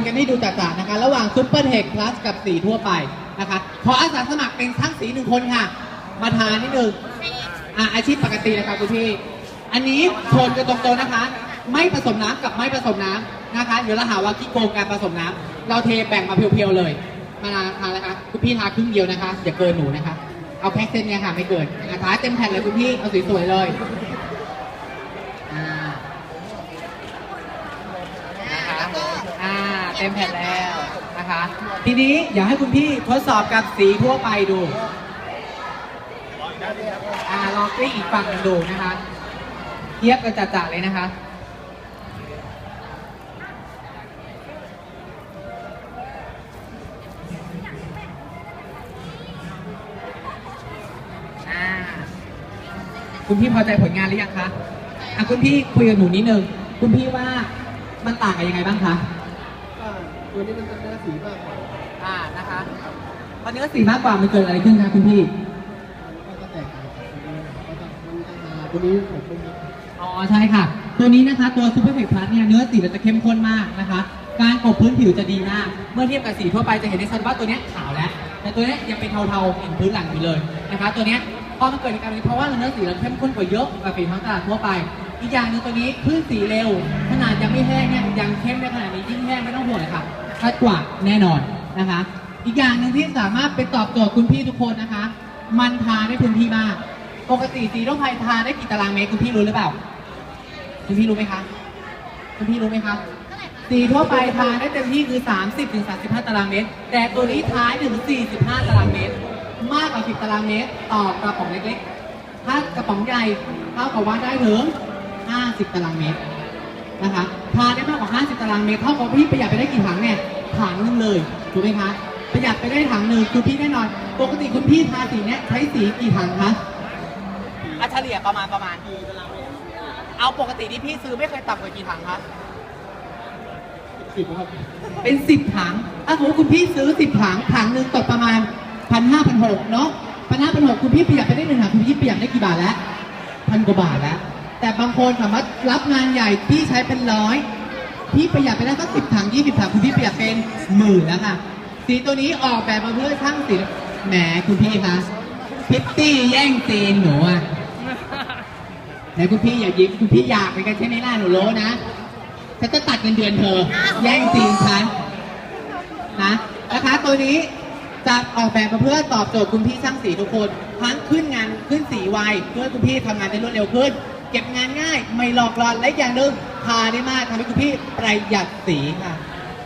นกันให้ดูจ่าๆนะคะ ระหว่างซุปเปอร์เทคพลัสกับสีทั่วไปนะคะ ขออาสาสมัครเป็นช่างสีหนึ่งคนค่ะ มาทานนิดนึงอะอาชีพปกตินะคะคุณพี่ อันนี้โทนกันตรงๆนะคะ ไม่ผสมน้ำกับไม่ผสมน้ำนะคะ เดี๋ยวเราหาว่าขี้โกงการผสมน้ำเราเทแบ่งมาเพียวๆเลย มาทานเลยคะคุณพี่ทาครึ่งเดียวนะคะอย่าเกินหนูนะคะ เอาแค่เส้นเนี่ยค่ะไม่เกินอะทาเต็มแผ่นเลยคุณพี่เอาสวยๆเลยอ่านะคะ อ่าเต็มแผ่นแล้วนะคะ ทีนี้อยากให้คุณพี่ทดสอบกับสีทั่วไปดู อ่าลองกลิ้งอีกฝั่งหนึ่งดูนะคะเทียบกันจัดๆเลยนะคะคุณพี่พอใจผลงานหรือยังคะอะคุณพี่คุยกับหนูนิดนึง คุณพี่ว่ามันต่างกันยังไงบ้างคะ ตัวนี้มันจะได้สีมากกว่าอ่านะคะพอเนื้อสีมากกว่ามันเกิดอะไรขึ้นคะคุณพี่มันก็แตกต่างจากตัวนี้ก็จะมันจะมาตัวนี้ผมเป็นอ๋อใช่ค่ะ ตัวนี้นะคะตัวซูเปอร์เฟกพลัสเนี่ยเนื้อสีมันจะเข้มข้นมากนะคะ การกบพื้นผิวจะดีมาก เมื่อเทียบกับสีทั่วไปจะเห็นได้ชัดว่าตัวเนี้ยขาวแล้ว แต่ตัวเนี้ยยังเป็นเทาๆเห็นพื้นหลังอยู่เลยนะคะ ตัวเนี้ยพอมันเกิดเหตุการณ์นี้เพราะว่าเนื้อสีเราเข้มข้นกว่าเยอะกว่าสีท้องตลาดทั่วไป อีกอย่างหนึงตัวนี้พื้นสีเร็ว ขนาดยังไม่แห้งเนี่ยยังเข้มได้ขนาดนี้ยิ่งแห้งไม่ต้องห่วงเลยค่ะ ชัดกว่าแน่นอนนะคะ อีกอย่างหนึ่งที่สามารถเป็นตอบโจทย์คุณพี่ทุกคนนะคะ มันทาได้พื้นที่มาก ปกติสีร่มไพรทาได้กี่ตารางเมตรคุณพี่รู้หรือเปล่า คุณพี่รู้ไหมคะคุณพี่รู้ไหมคะสีทั่วไปทานได้เต็มที่คือ 30ถึง35 ตารางเมตร แต่ตัวนี้ท้ายถึง 45 ตารางเมตร มากกว่า 10 ตารางเมตร ต่อกระป๋องเล็กๆ ถ้ากระป๋องใหญ่เท่ากับว่าได้ถึง 50 ตารางเมตรนะคะ ทานได้มากกว่า50ตา เมตรเท่ากับพี่ประหยัดไปได้กี่ถังเนี่ยถังหนึงเลยถูกไหมคะประหยัดไปได้ถังหนึ่งคือพี่แน่นอน ปกติคุณพี่ทาสีเนี่ยใช้สีกี่ถังคะอัเฉลี่ยประมาณประมาณเอาปกติที่พี่ซื้อไม่เคยต่ำกว่ากี่ถังคะสิบครับเป็นสิบถังถ้าสมมติคุณพี่ซื้อสิบถังถังหนึ่งตกประมาณพันห้าพันหกเนาะพันห้าพันหกคุณพี่ประหยัดไปได้หนึ่งถังคุณพี่ประหยัดได้กี่บาทแล้วพันกว่าบาทแล้ว แต่บางคนสามารถรับงานใหญ่พี่ใช้เป็นร้อย พี่ประหยัดไปได้สักสิบถังยี่สิบถังคุณพี่ประหยัดเป็นหมื่นแล้วค่ะ สีตัวนี้ออกแบบมาเพื่อช่างสีแหมคุณพี่คะพิตตี้แย่งซีนหนูอะไหนคุณพี่อย่ายิ้มคุณพี่อยากไปกันใช่ไหมล่ะหนูรู้นะฉันจะตัดเงินเดือนเธอ แย่งซีนฉันนะนะคะตัวนี้จะออกแบบมาเพื่อตอบโจทย์คุณพี่ช่างสีทุกคนทั้งขึ้นงานขึ้นสีไวเพื่อคุณพี่ทำงานได้รวดเร็วขึ้น เก็บงานง่ายไม่หลอกหลอนและอย่างหนึ่ง พาได้มากทำให้คุณพี่ประหยัดสีค่ะ